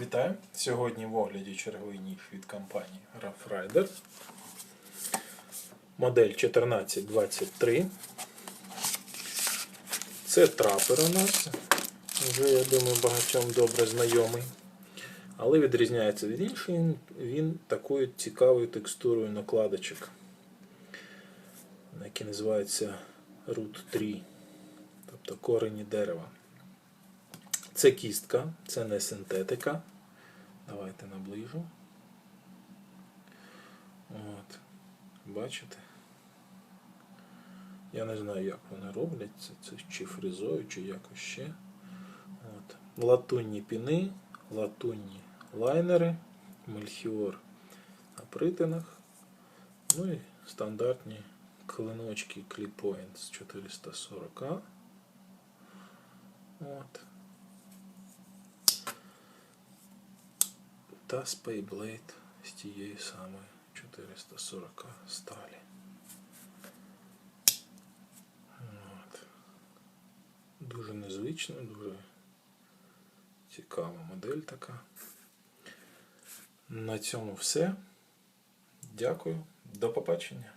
Вітаю! Сьогодні в огляді черговий ніж від компанії Rough Rider. Модель 1423. Це трапер у нас. Вже, я думаю, багатьом добре знайомий. Але відрізняється від інших він, такою цікавою текстурою накладочок, які називаються Root 3, тобто корені дерева. Це кістка, це не синтетика. Давайте наближу. От. Бачите? Я не знаю, як вони роблять це, це чи фрезою, чи якось ще. От. Латунні піни, латунні лайнери, мельхіор на притинах. Ну і стандартні клиночки Clippoint з 440. От. Та Spayblade з тієї самої 440 сталі. От. Дуже незвична, дуже цікава модель така. На цьому все. Дякую. До побачення.